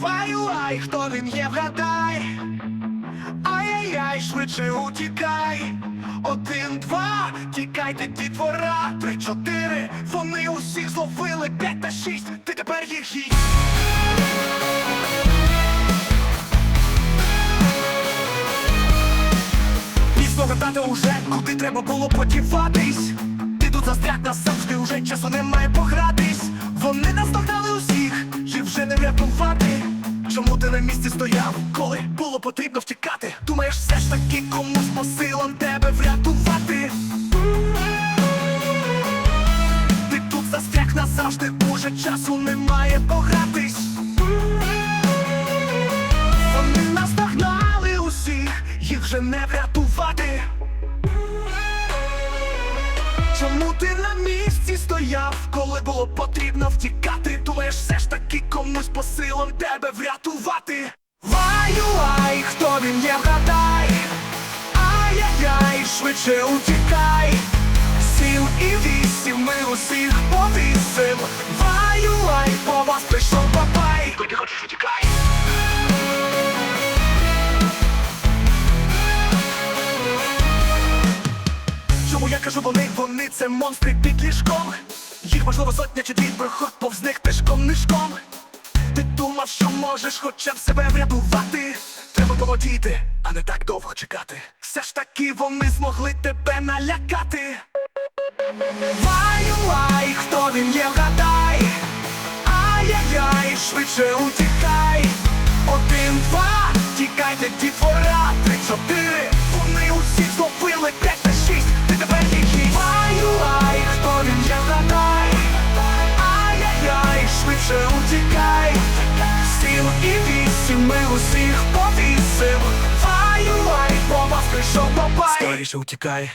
Вай-вай, хто він є, вгадай. Ай-яй-яй, швидше утікай. Один, два, тікайте, дітвора. Три, чотири, вони усіх зловили. П'ять та шість, ти тепер їх їсть. Міцно гадати уже, куди треба було подіватись. Ти тут застряг назавжди, уже часу немає погратись. Вони наздогнали усіх, їх вже не врятувати. Чому ти на місці стояв, коли було потрібно втікати? Думаєш, все ж таки комусь по силам тебе врятувати? Ти тут застряг назавжди, уже часу немає погратись. Вони наздогнали усіх, їх вже не врятувати. Чому ти на місці стояв, коли було потрібно втікати? Думаєш, все ж таки комусь по силам тебе врятувати? Вай-ай, хто він є, вгадай. Ай-яй-яй, швидше утікай. Сім і вісім ми усіх повісим. Вай-ай, по вас прийшов бабай Куди хочеш утікай. Чому я кажу вони, вони це монстри під ліжком Їх можливо сотня чи дві проход повз них пешком нишком. Ти думав, що можеш хоча б себе врятувати. Треба поводіти, а не так довго чекати. Все ж таки вони змогли тебе налякати. Вай-вай, хто він є, вгадай. Ай-яй-яй, швидше утікай. Один, два, тікайте, дітвора Сім і вісім, ми усіх повісим Ай-яй, по вас прийшов бабай Скоріше утікай